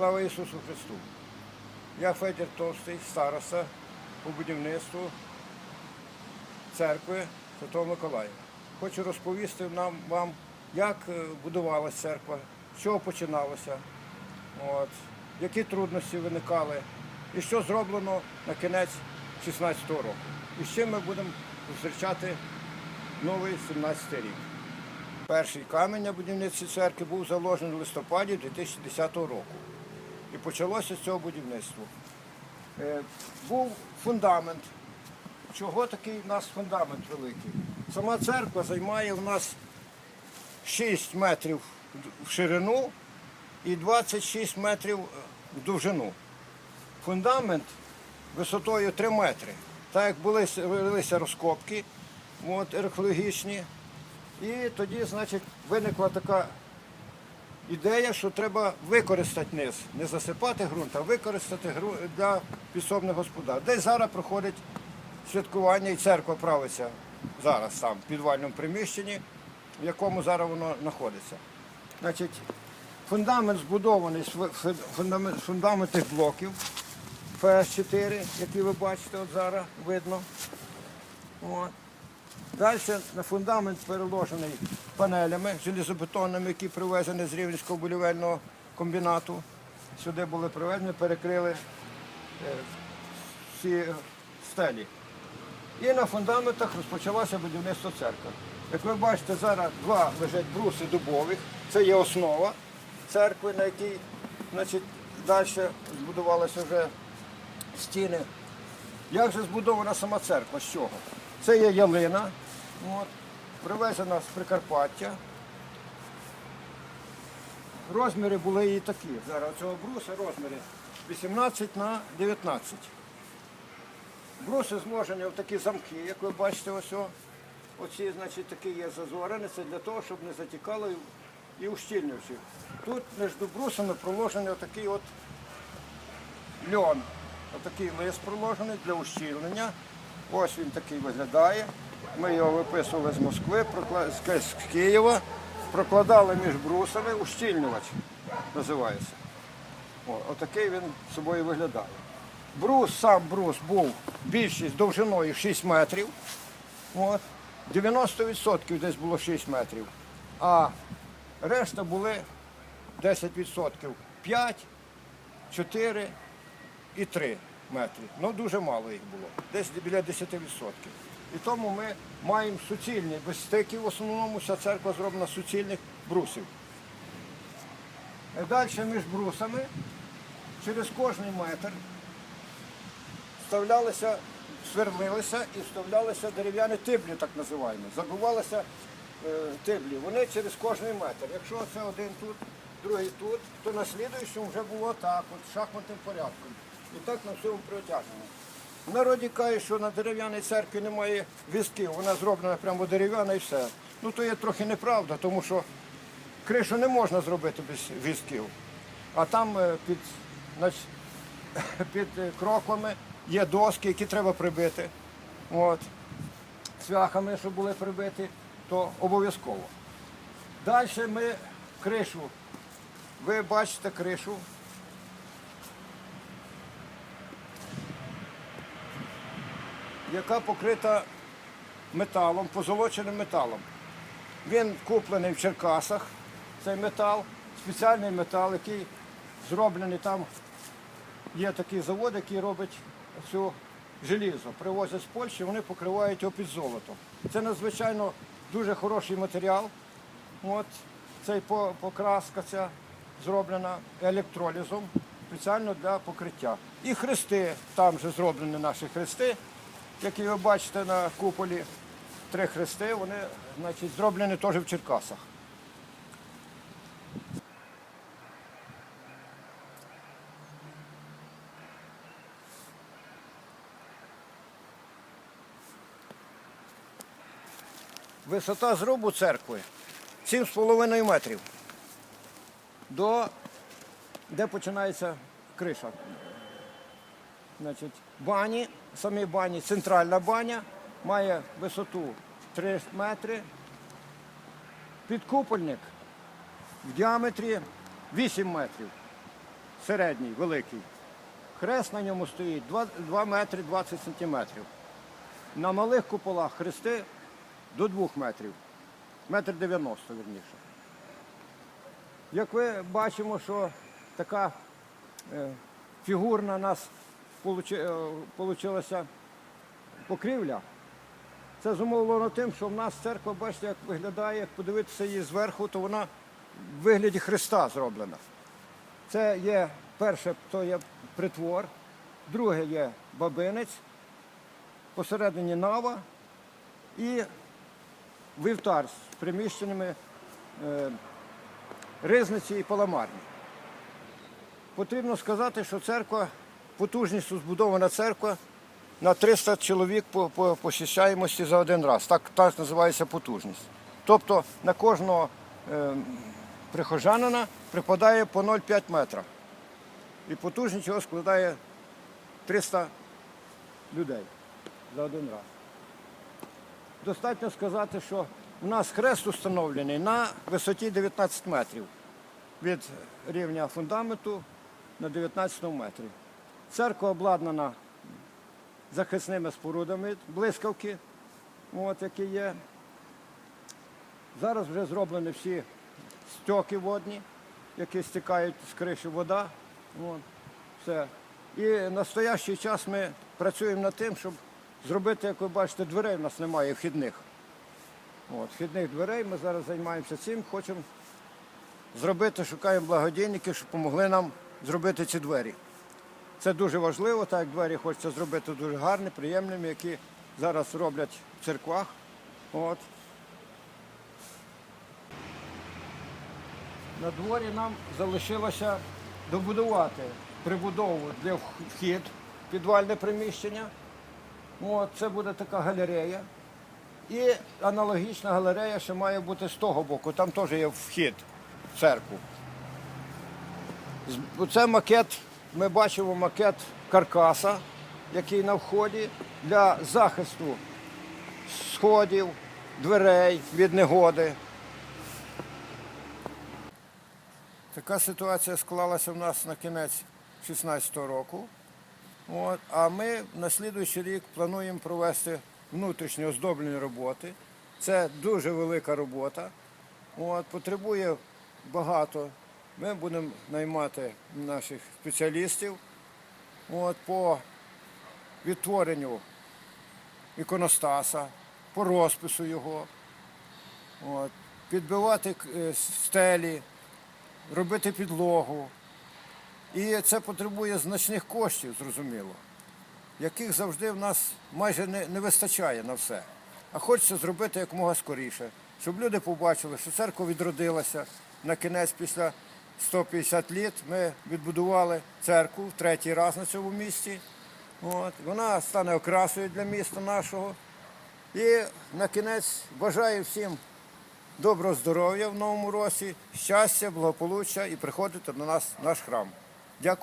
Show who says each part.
Speaker 1: Слава Ісусу Христу! Я Федір Товстий, староста по будівництву церкви Святого Миколая. Хочу розповісти нам, вам, як е, будувалася церква, з чого починалося, от, які трудності виникали і що зроблено на кінець 16-го року. І з чим ми будемо зустрічати новий 17 рік. Перший камінь на будівництві церкви був заложений в листопаді 2010 року. І почалося з цього будівництва. Е, Був фундамент. Чого такий у нас фундамент великий? Сама церква займає у нас 6 метрів в ширину і 26 метрів в довжину. Фундамент висотою 3 метри. Так як були велися розкопки от, археологічні, і тоді, значить, виникла така ідея, що треба використати низ, не засипати ґрунт, а використати для підсобних господарств. Десь зараз проходить святкування і церква правиться зараз там, в підвальному приміщенні, в якому зараз воно знаходиться. Значить, фундамент збудований з фундаментних блоків ФС-4, які ви бачите от зараз видно. От. Далі на фундамент переложений панелями железобетонними, які привезені з Рівненського будівельного комбінату. Сюди були привезені, перекрили е, всі стелі. І на фундаментах розпочалося будівництво церкви. Як ви бачите, зараз два лежать бруси дубових, це є основа церкви, на якій значить, далі збудувалися вже стіни. Як же збудована сама церква? З чого? Це є ялина, от, привезена з Прикарпаття. Розміри були і такі. Зараз цього бруса розміри 18 на 19. Бруси зложені в такі замки, як ви бачите, ось. Оці, значить, такі є зазорені, це для того, щоб не затікало і, ущільнювачі. Тут між брусами проложений отакий от льон. Отакий лист проложений для ущільнення. Ось він такий виглядає. Ми його виписували з Москви, з Києва, прокладали між брусами, ущільнювач називається. Отакий він собою виглядає. Брус, сам брус був більшість довжиною 6 метрів. От. 90% десь було 6 метрів. А решта були 10%. 5, 4 і 3 метри. Ну дуже мало їх було, десь біля 10%. І тому ми маємо суцільні, без стиків в основному вся церква зроблена з суцільних брусів. Далі між брусами через кожний метр вставлялися, сверлилися і вставлялися дерев'яні тиблі, так називаємо. Забивалися е, тиблі. Вони через кожний метр. Якщо це один тут, другий тут, то на слідуючому вже було так, от шахматним порядком. І так на всьому протяжному. В народі кажуть, що на дерев'яній церкві немає візків, вона зроблена прямо дерев'яна і все. Ну то є трохи неправда, тому що кришу не можна зробити без візків. А там е, під, значить, під е, кроквами є доски, які треба прибити. От. Цвяхами, щоб були прибиті, то обов'язково. Далі ми кришу. Ви бачите кришу. Яка покрита металом, позолоченим металом. Він куплений в Черкасах, цей метал, спеціальний метал, який зроблений там. Є такий завод, який робить цю желізо. Привозять з Польщі, вони покривають його під золото. Це надзвичайно дуже хороший матеріал. От цей покраска ця зроблена електролізом спеціально для покриття. І хрести, там же зроблені наші хрести, які ви бачите на куполі. Три хрести, вони значить, зроблені теж в Черкасах. Висота зрубу церкви 7,5 метрів. До де починається криша. Значить, бані, самі бані, центральна баня має висоту 3 метри. Підкупольник в діаметрі 8 метрів. середній, великий. Хрест на ньому стоїть 2, 2 метри 20 сантиметрів. На малих куполах хрести до 2 метрів. Метр 90, вірніше. Як ви бачимо, що така е, фігурна нас вийшла покрівля, це зумовлено тим, що в нас церква, бачите, як виглядає, як подивитися її зверху, то вона в вигляді Христа зроблена. Це є перше, то є притвор, друге є бабинець, посередині нава і вівтар з приміщеними е, ризниці і паламарні. Потрібно сказати, що церква, потужністю збудована церква на 300 чоловік по, по посіщаємості за один раз. Так, так називається потужність. Тобто на кожного е, прихожанина припадає по 0,5 метра. І потужність його складає 300 людей за один раз. Достатньо сказати, що у нас хрест установлений на висоті 19 метрів від рівня фундаменту на 19 метрі. Церква обладнана захисними спорудами, блискавки, от, які є. Зараз вже зроблені всі стьоки водні, які стікають з криші вода. От, все. І в настоящий час ми працюємо над тим, щоб зробити, як ви бачите, дверей у нас немає вхідних. От, вхідних дверей ми зараз займаємося цим, хочемо зробити, шукаємо благодійників, щоб допомогли нам зробити ці двері. Це дуже важливо, так як двері хочеться зробити дуже гарні, приємними, які зараз роблять в церквах. От. На дворі нам залишилося добудувати прибудову для вхід, підвальне приміщення. От, це буде така галерея. І аналогічна галерея ще має бути з того боку. Там теж є вхід в церкву. Це макет, ми бачимо макет каркаса, який на вході для захисту сходів, дверей від негоди. Така ситуація склалася в нас на кінець 2016 року. От, а ми на слідуючий рік плануємо провести внутрішні оздоблені роботи. Це дуже велика робота. От, потребує багато. Ми будемо наймати наших спеціалістів от, по відтворенню іконостаса, по розпису його, от, підбивати е, стелі, робити підлогу. І це потребує значних коштів, зрозуміло, яких завжди в нас майже не, не вистачає на все. А хочеться зробити якомога скоріше, щоб люди побачили, що церква відродилася на кінець після 150 літ. Ми відбудували церкву в третій раз на цьому місці. От. Вона стане окрасою для міста нашого. І на кінець бажаю всім доброго здоров'я в новому році, щастя, благополуччя і приходити до нас наш храм.